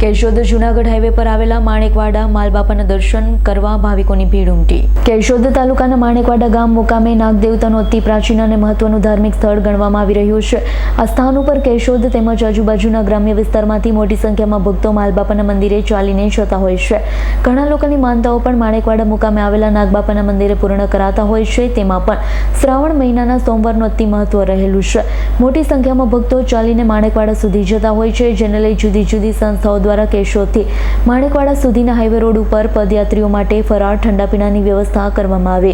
Keshod Junagadh highway પર આવેલા માણેકવાડા માલબાપાના દર્શન કરવા ભાવિકોની ભીડ ઉમટી. કેશોદ તાલુકાના માણેકવાડા ગામ મુકામે નાગદેવતાનું અતિ પ્રાચીન અને મહત્વનું ધાર્મિક સ્થળ ગણવામાં આવી રહ્યું છે. આ સ્થાન ઉપર કેશોદ તેમજ આજુબાજુના ગ્રામ્ય વિસ્તારમાંથી મોટી સંખ્યામાં ભક્તો માલબાપાના મંદિરે ચાલીને જતા હોય છે. ઘણા લોકોની માનતાઓ પણ માણેકવાડા મુકામે આવેલા નાગબાપાના મંદિરે પૂર્ણ કરાતા હોય છે. તેમાં પણ શ્રાવણ મહિનાના સોમવારનું અતિ મહત્વ રહેલું છે. મોટી સંખ્યામાં ભક્તો ચાલીને માણેકવાડા સુધી જતા હોય છે, જેને લઈ જુદી જુદી સંસ્થાઓ દ્વારા કેશોદથી માણેકવાડા સુધીના હાઈવે રોડ ઉપર પદયાત્રીઓ માટે ફરાળ ઠંડા પીણાની વ્યવસ્થા કરવામાં આવે.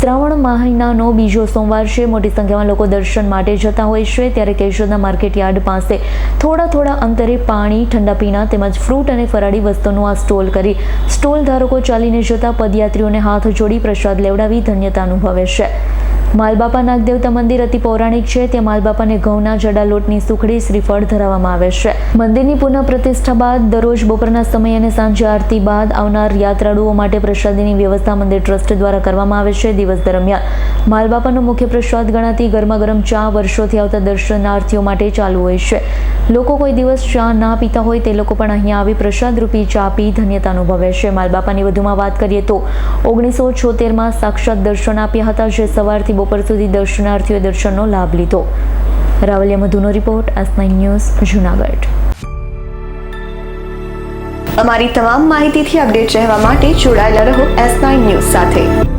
શ્રાવણ મહિનાનો બીજો સોમવાર છે. મોટી સંખ્યામાં લોકો દર્શન માટે જતા હોય છે. ત્યારે કેશોદના માર્કેટ યાર્ડ પાસે થોડા થોડા અંતરે પાણી, ઠંડા પીણા તેમજ ફ્રૂટ અને ફરાળી વસ્તુનું આ સ્ટોલ કરી સ્ટોલ ધારકો ચાલીને જતા પદયાત્રીઓને હાથ જોડી પ્રસાદ લેવડાવી ધન્યતા અનુભવે છે. માલબાપા નાગદેવતા મંદિર અતિ પૌરાણિક છે. ત્યાં માલબાપાને ઘઉંના જડા લોટની સુખડી શ્રીફળ ધરાવવામાં આવે છે. મંદિરની પુનઃ પ્રતિષ્ઠા બાદ દરરોજ બપોરના સમય અને સાંજે આરતી બાદ આવનાર યાત્રાળુઓ માટે પ્રસાદીની વ્યવસ્થા મંદિર ટ્રસ્ટ દ્વારા કરવામાં આવે છે દિવસ દરમિયાન. માલબાપાનો મુખ્ય પ્રસાદ ગણાતી ગરમા ગરમ ચા વર્ષોથી આવતા દર્શનાર્થીઓ માટે ચાલુ હોય છે. લોકો કોઈ દિવસ ચા ના પીતા હોય તે લોકો પણ અહીંયા આવી પ્રસાદ રૂપી ચા પી ધન્યતા અનુભવે છે. માલબાપાની વધુમાં વાત કરીએ તો ઓગણીસો છોતેરમાં સાક્ષાત દર્શન આપ્યા હતા, જે સવારથી બપોર સુધી દર્શનાર્થીઓએ દર્શનનો લાભ લીધો. Ravaliya મધુનો report, S nine news, Junagadh. અમારી તમામ માહિતીથી અપડેટ રહેવા માટે જોડાયેલા રહો એસ નાઇન ન્યૂઝ સાથે.